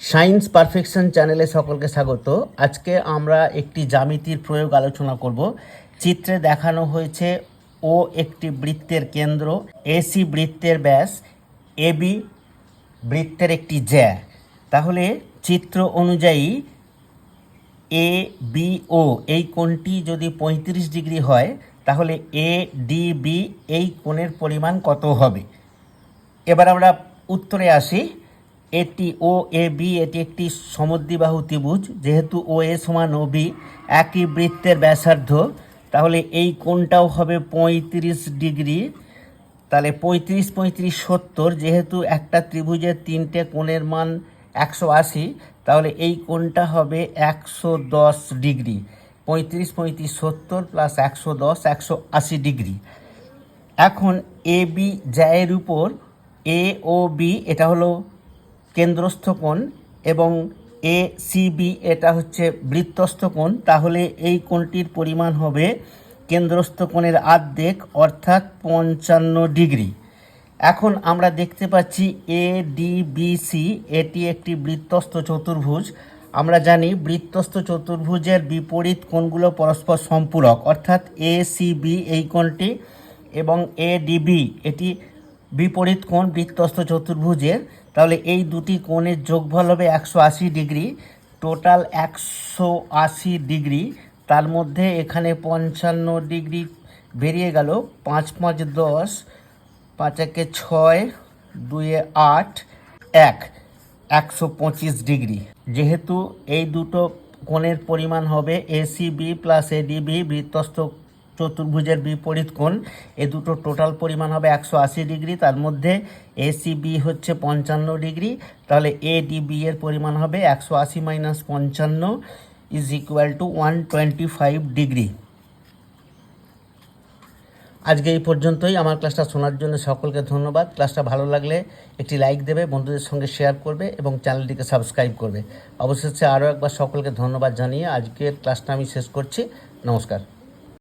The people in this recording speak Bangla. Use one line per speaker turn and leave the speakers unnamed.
সায়েন্স পারফেকশন চ্যানেলে সকলকে স্বাগত। আজকে আমরা একটি জ্যামিতির প্রয়োগ আলোচনা করব। চিত্রে দেখানো হয়েছে ও একটি বৃত্তের কেন্দ্র এসি বৃত্তের ব্যাস এবি বৃত্তের একটি জ্যা। তাহলে চিত্র অনুযায়ী এ বি ও এই কোণটি যদি পঁয়ত্রিশ ডিগ্রি হয়, তাহলে এ ডি বি এই কোণের পরিমাণ কত হবে? এবার আমরা উত্তরে আসি। এটি ও এ বি এটি একটি সমদ্বিবাহু ত্রিভুজ। যেহেতু ও এ সমান ও বি একই বৃত্তের ব্যাসার্ধ, তাহলে এই কোণটাও হবে পঁয়ত্রিশ ডিগ্রি। তাহলে পঁয়ত্রিশ পঁয়ত্রিশ, সত্তর, যেহেতু একটা ত্রিভুজের তিনটে কোণের মান একশো আশি, তাহলে এই কোণটা হবে একশো দশ ডিগ্রি। পঁয়ত্রিশ পঁয়ত্রিশ, সত্তর প্লাস একশো দশ, একশো আশি ডিগ্রি। এখন এ বি জ্যায়ের উপর এ ও বি এটা হলো কেন্দ্রস্থ কোণ এবং এ সি বি এটা হচ্ছে বৃত্তস্থ কোণ, তাহলে এই কোণটির পরিমাণ হবে কেন্দ্রস্থ কোণের আর্ধেক অর্থাৎ পঞ্চান্ন ডিগ্রি। এখন আমরা দেখতে পাচ্ছি এ ডি বি সি, এটি একটি বৃত্তস্থ চতুর্ভুজ। আমরা জানি বৃত্তস্থ চতুর্ভুজের বিপরীত কোণগুলো পরস্পর সম্পূরক, অর্থাৎ এ সি বি এই কোণটি এবং এ ডিবি এটি বিপরীত কোণ বৃত্তস্থ চতুর্ভুজের, তাহলে এই দুটি কোণের যোগফল হবে একশো আশি ডিগ্রি, টোটাল একশো আশি ডিগ্রি, তার মধ্যে এখানে পঞ্চান্ন ডিগ্রি বেরিয়ে গেল, পাঁচ পাঁচ দশ, পাঁচ একে ছয়, দুয়ে আট, এক, একশো পঁচিশ ডিগ্রি। যেহেতু এই দুটো কোণের পরিমাণ হবে এসিবি প্লাস এডিবি বৃত্তস্থ চতুর্ভুজের বিপরীত কোণ, এ দুটো টোটাল পরিমাণ হবে একশো আশি ডিগ্রি, তার মধ্যে এসিবি হচ্ছে পঞ্চান্ন ডিগ্রি, তাহলে এডিবি এর পরিমাণ হবে একশো আশি মাইনাস পঞ্চান্ন is equal to one twenty five degree. আজকে এই পর্যন্তই, আমার ক্লাসটা শোনার জন্য সকলকে ধন্যবাদ। ক্লাসটা ভালো লাগলে একটি লাইক দেবে, বন্ধুদের সঙ্গে শেয়ার করবে এবং চ্যানেলটিকে সাবস্ক্রাইব করবে। অবশেষে আরও একবার সকলকে ধন্যবাদ জানিয়ে আজকের ক্লাসটা আমি শেষ করছি। নমস্কার।